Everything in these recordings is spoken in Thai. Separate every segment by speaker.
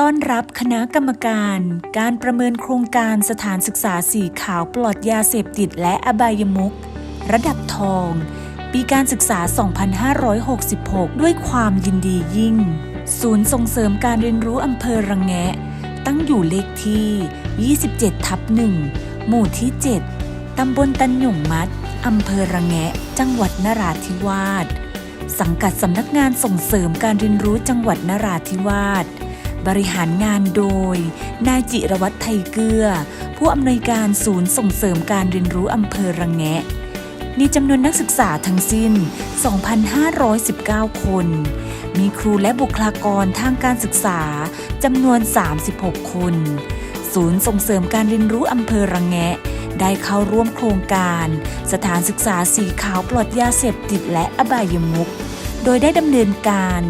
Speaker 1: ต้อนรับคณะกรรมการ การประเมินโครงการสถานศึกษาสีขาวปลอดยาเสพติดและอบายมุขระดับทอง ปีการศึกษา 2566 ด้วยความยินดียิ่ง ศูนย์ส่งเสริมการเรียนรู้อำเภอระแงะ ตั้งอยู่เลขที่ 27 ทับ 1 หมู่ที่ 7 ตำบลตันหยงมัด อำเภอระแงะ จังหวัดนราธิวาส สังกัดสำนักงานส่งเสริมการเรียนรู้จังหวัดนราธิวาส บริหารงานโดย นายจิรวัตรไทยเกลือ ผู้อำนวยการศูนย์ส่งเสริมการเรียนรู้อำเภอระแงะ มีจำนวนนักศึกษาทั้งสิ้น 2,519 คน มีครูและบุคลากรทางการศึกษาจำนวน 36 คน ศูนย์ส่งเสริมการเรียนรู้อำเภอระแงะได้เข้าร่วมโครงการ สถานศึกษาสีขาวปลอดยาเสพติดและอบายมุข โดยได้ดำเนินการ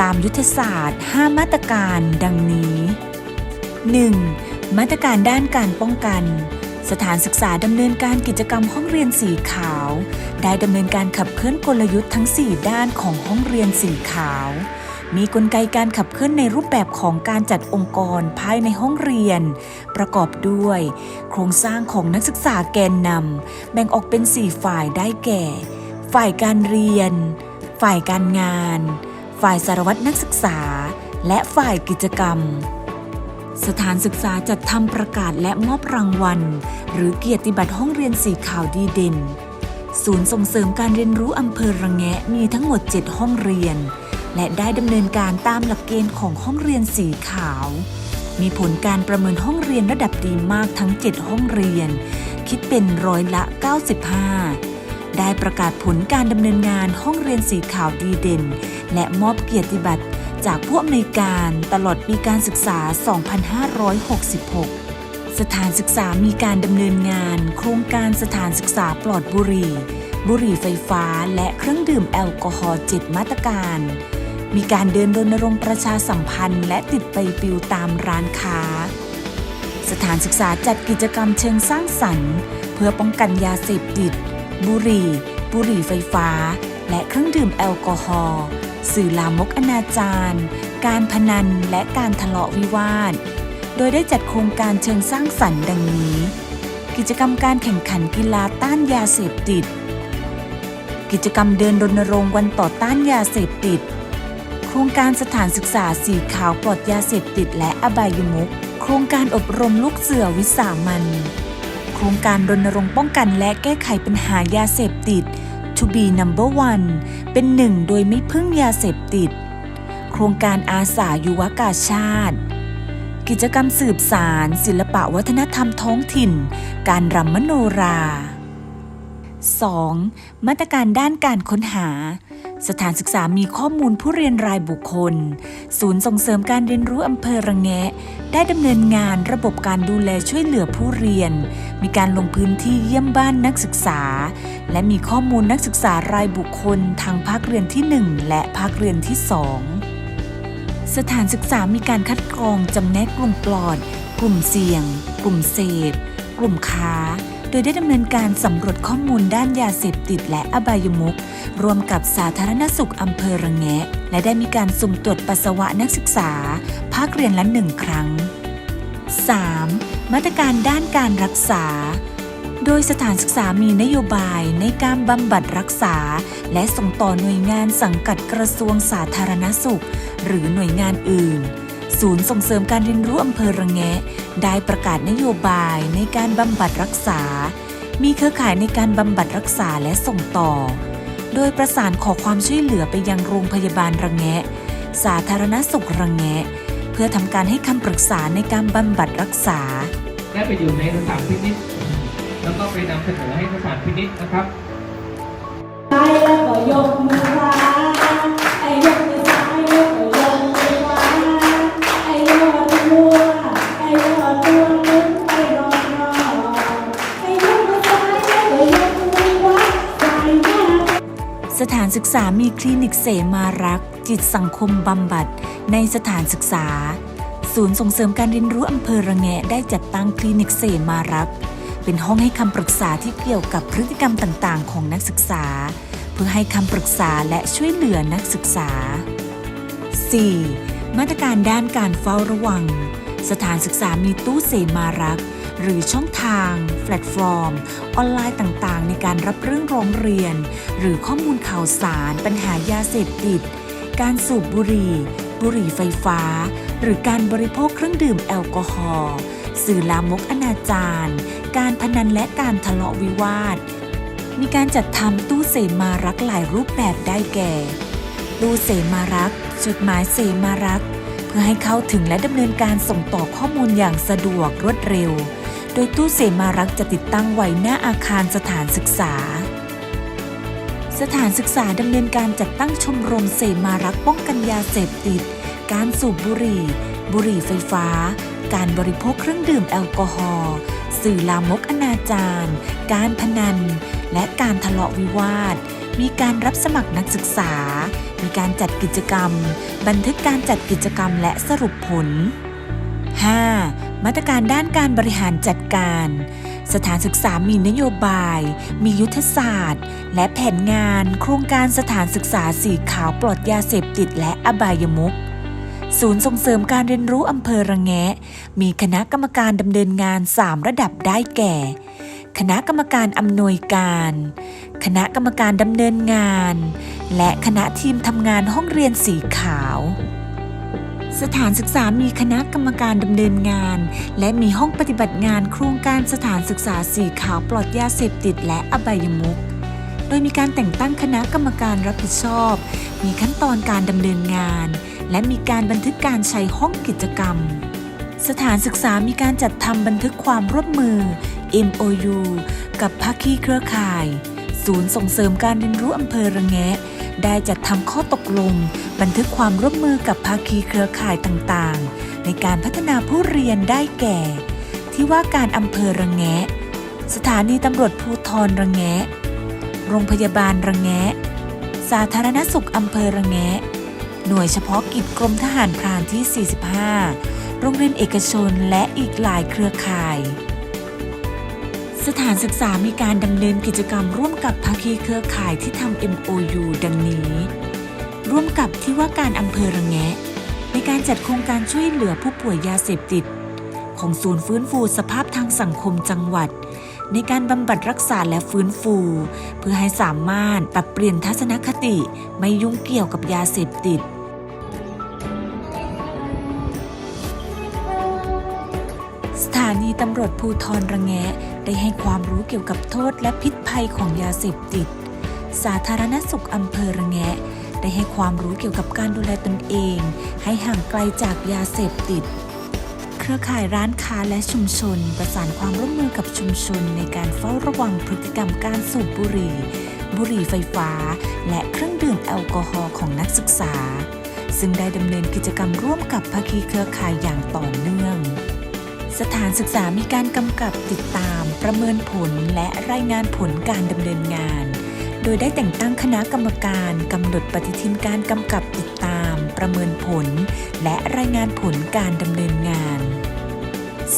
Speaker 1: ตามยุทธศาสตร์ 5 มาตรการดังนี้ 1. มาตรการด้านการป้องกัน สถานศึกษาดำเนินการกิจกรรมห้องเรียนสีขาว ได้ดำเนินการขับเคลื่อนกลยุทธ์ทั้ง 4 ด้านของห้องเรียนสีขาว มีกลไกการขับเคลื่อนในรูปแบบของการจัดองค์กรภายในห้องเรียน ประกอบด้วย โครงสร้างของนักศึกษาแกนนำแบ่งออกเป็น 4 ฝ่ายได้แก่ ฝ่ายการเรียน ฝ่ายการงาน ฝ่ายสารวัตรนักศึกษา และฝ่ายกิจกรรม สถานศึกษาจัดทำประกาศและมอบรางวัล หรือเกียรติบัตรห้องเรียนสีขาวดีเด่น ศูนย์ส่งเสริมการเรียนรู้อำเภอระแงะมีทั้งหมด 7 ห้องเรียน และได้ดำเนินการตามหลักเกณฑ์ของห้องเรียนสีขาว มีผลการประเมินห้องเรียนระดับดีมากทั้ง 7 ห้องเรียน คิดเป็นร้อยละ 95 ได้ประกาศผลการดำเนินงานห้องเรียนสีขาวดีเด่น และมอบเกียรติบัตรจากผู้อำนวยการตลอดปีการศึกษา 2566 สถานศึกษามีการดำเนินงาน โครงการสถานศึกษาปลอดบุหรี่ บุหรี่ไฟฟ้าและเครื่องดื่มแอลกอฮอล์7มาตรการ มีการเดินรณรงค์ประชาสัมพันธ์ และติดไปปิวตามร้านค้า สถานศึกษาจัดกิจกรรมเชิงสร้างสรรค์ เพื่อป้องกันยาเสพติด บุหรี่ บุหรี่ไฟฟ้า และเครื่องดื่มแอลกอฮอล์สื่อลามกอนาจารการพนันและการทะเลาะวิวาท โดยได้จัดโครงการเชิงสร้างสรรค์ดังนี้ กิจกรรมการแข่งขันกีฬาต้านยาเสพติด กิจกรรมเดินรณรงค์วันต่อต้านยาเสพติด โครงการสถานศึกษาสีขาวปลอดยาเสพติดและอบายมุขโครงการอบรมลูกเสือวิสามัน ครงการรณรงค์ป้องกันและแก้ไขปัญหายาเสพติด To be number one เป็นหนึ่งโดยไม่พึ่งยาเสพติด โครงการอาสายุวกาชาติ กิจกรรมสืบสาร ศิลปะวัฒนธรรมท้องถิ่น การรำมโนรา 2. มาตรการด้านการค้นหา สถานศึกษามีข้อมูลผู้เรียนรายบุคคล ศูนย์ส่งเสริมการเรียนรู้อำเภอระแงะ ได้ดำเนินงานระบบการดูแลช่วยเหลือผู้เรียน มีการลงพื้นที่เยี่ยมบ้านนักศึกษา และมีข้อมูลนักศึกษารายบุคคลทางภาคเรียนที่ 1 และภาคเรียนที่ 2 สถานศึกษามีการคัดกรองจำแนกกลุ่มปลอด กลุ่มเสี่ยง กลุ่มเสพ กลุ่มค้า โดยได้ดำเนินการสำรวจข้อมูลด้านยาเสพติดและอบายมุขรวมกับสาธารณสุขอำเภอระแงะ และได้มีการสุ่มตรวจปัสสาวะนักศึกษา ภาคเรียนละหนึ่งครั้ง 3. มาตรการด้านการรักษา โดยสถานศึกษามีนโยบายในการบำบัดรักษา และส่งต่อหน่วยงานสังกัดกระทรวงสาธารณสุข หรือหน่วยงานอื่น ศูนย์ส่งเสริมการเรียนรู้อำเภอระแงะ ได้ประกาศนโยบายในการบำบัดรักษา มีเครือข่ายในการบำบัดรักษาและส่งต่อ โดยประสานขอความช่วยเหลือไปยังโรงพยาบาลระแงะ สาธารณสุขระแงะ เพื่อทำการให้คำปรึกษาในการบำบัดรักษา
Speaker 2: ได้ไปอยู่ในสถานพินิษแล้วก็ไปนำเสนอให้สถานพินิษนะครับ
Speaker 3: ซ้แล้วก็ยกมือ
Speaker 1: ศึกษามีคลินิกเสมารัก จิตสังคมบำบัด ในสถานศึกษา ศูนย์ส่งเสริมการเรียนรู้อำเภอระแงะได้จัดตั้งคลินิกเสมารัก เป็นห้องให้คำปรึกษาที่เกี่ยวกับพฤติกรรมต่างๆ ของนักศึกษา เพื่อให้คำปรึกษาและช่วยเหลือนักศึกษา 4. มาตรการด้านการเฝ้าระวัง สถานศึกษามีตู้เสมารัก หรือช่องทาง แพลตฟอร์ม ออนไลน์ต่างๆ ในการรับเรื่องร้องเรียน หรือข้อมูลข่าวสาร ปัญหายาเสพติด การสูบบุหรี่ บุหรี่ไฟฟ้า หรือการบริโภคเครื่องดื่มแอลกอฮอล์สื่อลามกอนาจารการพนันและการทะเลาะวิวาท มีการจัดทำตู้เสมารักหลายรูปแบบได้แก่ ตู้เสมารัก จดหมายเสมารัก เพื่อให้เข้าถึงและดำเนินการส่งต่อข้อมูลอย่างสะดวกรวดเร็ว โดยตู้เสมารักจะติดตั้งไว้หน้าอาคารสถานศึกษา สถานศึกษาดำเนินการจัดตั้งชมรมเสมารักป้องกันยาเสพติด การสูบบุหรี่ บุหรี่ไฟฟ้า การบริโภคเครื่องดื่มแอลกอฮอล์สื่อลามกอนาจารการพนัน และการทะเลาะวิวาท มีการรับสมัครนักศึกษา มีการจัดกิจกรรม บันทึกการจัดกิจกรรมและสรุปผล 5. มาตรการด้านการบริหารจัดการ สถานศึกษามีนโยบาย มียุทธศาสตร์ และแผนงานโครงการสถานศึกษาสีขาวปลอดยาเสพติดและอบายมุขศูนย์ส่งเสริมการเรียนรู้อำเภอระแงะ มีคณะกรรมการดำเนินงาน 3 ระดับได้แก่ คณะกรรมการอำนวยการ คณะกรรมการดำเนินงาน และคณะทีมทำงานห้องเรียนสีขาว สถานศึกษามีคณะกรรมการดำเนินงาน และมีห้องปฏิบัติงานโครงการสถานศึกษาสีขาวปลอดยาเสพติดและอบายมุขโดยมีการแต่งตั้งคณะกรรมการรับผิดชอบ มีขั้นตอนการดำเนินงาน และมีการบันทึกการใช้ห้องกิจกรรม สถานศึกษามีการจัดทำบันทึกความร่วมมือ MOU กับภาคีเครือข่าย ศูนย์ส่งเสริมการเรียนรู้อำเภอระแงะ ได้จัดทำข้อตกลง บันทึกความร่วมมือกับภาคีเครือข่ายต่างๆ ในการพัฒนาผู้เรียนได้แก่ ที่ว่าการอำเภอระแงะ สถานีตำรวจภูธรระแงะ โรงพยาบาลระแงะ สาธารณสุขอำเภอระแงะ หน่วยเฉพาะกิจกรมทหารพรานที่ 45 โรงเรียนเอกชนและอีกหลายเครือข่ายสถานศึกษามีการดำเนินกิจกรรมร่วมกับภาคีเครือข่ายที่ทำ MOU ดังนี้ ร่วมกับที่ว่าการอำเภอระแงะ ในการจัดโครงการช่วยเหลือผู้ป่วยยาเสพติด ของศูนย์ฟื้นฟูสภาพทางสังคมจังหวัด ในการบำบัดรักษาและฟื้นฟู เพื่อให้สามารถปรับเปลี่ยนทัศนคติไม่ยุ่งเกี่ยวกับยาเสพติดสถานีตำรวจภูทรระแงะ ได้ให้ความรู้เกี่ยวกับโทษและพิษภัยของยาเสพติด สาธารณสุขอำเภอระแงะ ได้ให้ความรู้เกี่ยวกับการดูแลตนเอง ให้ห่างไกลจากยาเสพติด เครือข่ายร้านค้าและชุมชน ประสานความร่วมมือกับชุมชนในการเฝ้าระวังพฤติกรรมการสูบบุหรี่ บุหรี่ไฟฟ้า และเครื่องดื่มแอลกอฮอล์ของนักศึกษา ซึ่งได้ดำเนินกิจกรรมร่วมกับภาคีเครือข่ายอย่างต่อเนื่องสถานศึกษามีการกำกับติดตาม ประเมินผลและรายงานผลการดำเนินงาน โดยได้แต่งตั้งคณะกรรมการกำหนดปฏิทินการกำกับติดตาม ประเมินผล และรายงานผลการดำเนินงาน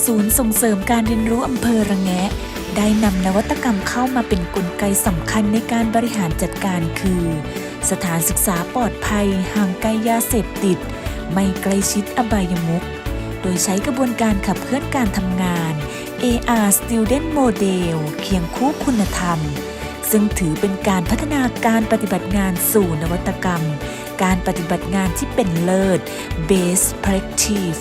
Speaker 1: ศูนย์ส่งเสริมการเรียนรู้อำเภอระแงะ ได้นำนวัตกรรมเข้ามาเป็นกลไกสำคัญในการบริหารจัดการคือ สถานศึกษาปลอดภัย ห่างไกลยาเสพติด ไม่ใกล้ชิดอบายมุขโดยใช้กระบวนการขับเคลื่อนการทำงาน AR Student Model เคียงคู่คุณธรรม ซึ่งถือเป็นการพัฒนาการปฏิบัติงานสู่นวัตกรรม การปฏิบัติงานที่เป็นเลิศ Best Practice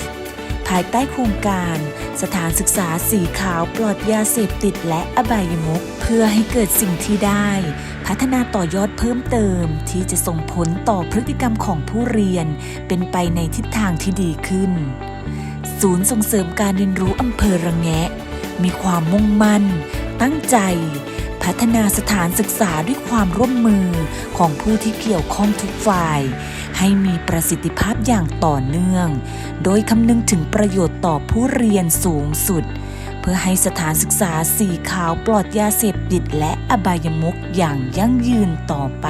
Speaker 1: ภายใต้โครงการ สถานศึกษาสีขาวปลอดยาเสพติดและอบายมุขเพื่อให้เกิดสิ่งที่ได้ พัฒนาต่อยอดเพิ่มเติม ที่จะส่งผลต่อพฤติกรรมของผู้เรียน เป็นไปในทิศทางที่ดีขึ้น ศูนย์ส่งเสริมการเรียนรู้อำเภอระแงะ มีความมุ่งมั่น ตั้งใจ พัฒนาสถานศึกษาด้วยความร่วมมือของผู้ที่เกี่ยวข้องทุกฝ่าย ให้มีประสิทธิภาพอย่างต่อเนื่อง โดยคำนึงถึงประโยชน์ต่อผู้เรียนสูงสุด เพื่อให้สถานศึกษาสีขาวปลอดยาเสพติดและอบายมุขอย่างยั่งยืนต่อไป